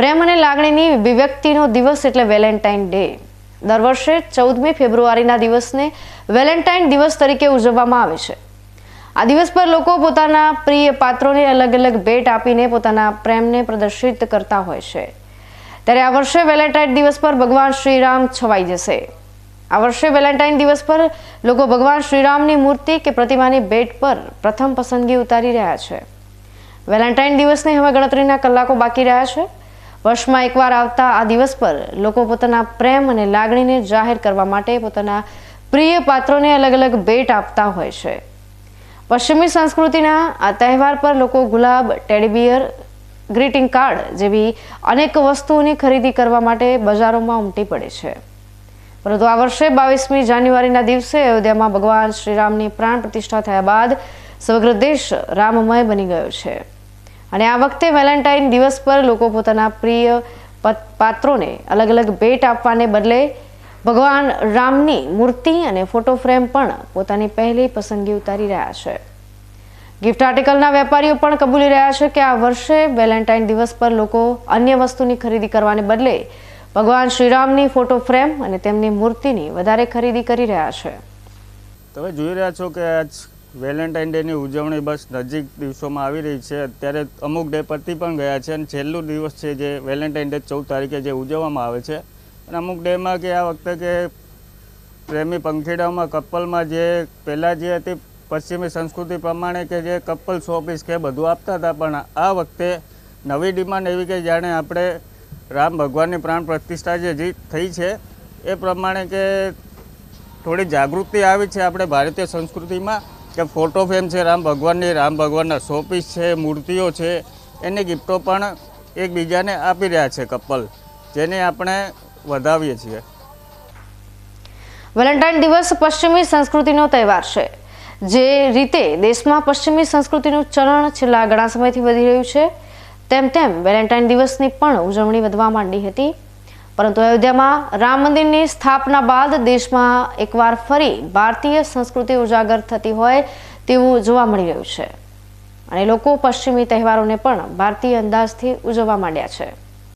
પ્રેમ અને લાગણીની વિવ્યક્તિનો દિવસ એટલે વેલેન્ટાઇન ડે. દર વર્ષે ચૌદમી ફેબ્રુઆરીના દિવસને વેલેન્ટાઇન દિવસ તરીકે ઉજવવામાં આવે છે. આ દિવસ પર લોકો પોતાના પ્રિય પાત્રોને અલગ અલગ ભેટ આપીને પોતાના પ્રેમને પ્રદર્શિત કરતા હોય છે. ત્યારે આ વર્ષે વેલેન્ટાઇન દિવસ પર ભગવાન શ્રીરામ છવાઈ જશે. આ વર્ષે વેલેન્ટાઇન દિવસ પર લોકો ભગવાન શ્રીરામની મૂર્તિ કે પ્રતિમાની ભેટ પર પ્રથમ પસંદગી ઉતારી રહ્યા છે. વેલેન્ટાઇન દિવસને હવે ગણતરીના કલાકો બાકી રહ્યા છે. વર્ષમાં એકવાર આવતા આ દિવસ પર લોકો પોતાના પ્રેમ અને લાગણીને જાહેર કરવા માટે પોતાના પ્રિય પાત્રોને અલગ અલગ ભેટ આપતા હોય છે. પશ્ચિમી સંસ્કૃતિના આ તહેવાર પર લોકો ગુલાબ ટેડીબિયર ગ્રીટિંગ કાર્ડ જેવી અનેક વસ્તુઓની ખરીદી કરવા માટે બજારોમાં ઉમટી પડે છે. પરંતુ આ વર્ષે બાવીસમી જાન્યુઆરીના દિવસે અયોધ્યામાં ભગવાન શ્રીરામની પ્રાણ પ્રતિષ્ઠા થયા બાદ સમગ્ર દેશ રામમય બની ગયો છે. અને આ વખતે વેલેન્ટાઇન દિવસ પર લોકો પોતાના પ્રિય પત- પાત્રોને અલગ અલગ ભેટ આપવાને બદલે ભગવાન રામની મૂર્તિ અને ફોટો ફ્રેમ પણ પોતાની પહેલી પસંદગી ઉતારી રહ્યા છે. ગિફ્ટ આર્ટિકલના વેપારીઓ પણ કબૂલી રહ્યા છે કે આ વર્ષે વેલેન્ટાઇન દિવસ પર લોકો અન્ય વસ્તુની ખરીદી કરવાને બદલે ભગવાન શ્રીરામની ફોટો ફ્રેમ અને તેમની મૂર્તિની વધારે ખરીદી કરી રહ્યા છે. તમે જોઈ રહ્યા છો કે આજ વેલેન્ટાઇન ડેની ઉજવણી બસ નજીક દિવસોમાં આવી રહી છે. અત્યારે અમુક ડે પતી પણ ગયા છે અને છેલ્લું દિવસ છે જે વેલેન્ટાઇન ડે ચૌદ તારીખે જે ઉજવવામાં આવે છે. અને અમુક ડેમાં કે આ વખતે કે પ્રેમી પંખીડાઓમાં, કપલમાં જે પહેલાં જે હતી પશ્ચિમી સંસ્કૃતિ પ્રમાણે કે જે કપલ શોપીસ કે બધું આપતા હતા, પણ આ વખતે નવી ડિમાન્ડ એવી કે જાણે આપણે રામ ભગવાનની પ્રાણ પ્રતિષ્ઠા જે થઈ છે, એ પ્રમાણે કે થોડી જાગૃતિ આવી છે આપણે ભારતીય સંસ્કૃતિમાં. કે ફોટો ફ્રેમ છે, રામ ભગવાનની, રામ ભગવાનના શોપીસ છે, મૂર્તિઓ છે, એની ગિફ્ટો પણ એકબીજાને આપી રહ્યા છે કપલ જેને આપણે વધાવીએ છીએ. વેલેન્ટાઇન દિવસ પશ્ચિમી સંસ્કૃતિનો તહેવાર છે, જે રીતે દેશમાં પશ્ચિમી સંસ્કૃતિનું ચલણ છેલ્લા ઘણા સમયથી વધી રહ્યું છે, તેમ તેમ વેલેન્ટાઇન દિવસની પણ ઉજવણી વધવા માંડી હતી. પરંતુ અયોધ્યામાં રામ મંદિરની સ્થાપના બાદ દેશમાં એકવાર ફરી ભારતીય સંસ્કૃતિ ઉજાગર થતી હોય તેવું જોવા મળી રહ્યું છે. અને લોકો પશ્ચિમી તહેવારોને પણ ભારતીય અંદાજથી ઉજવવા માંડ્યા છે.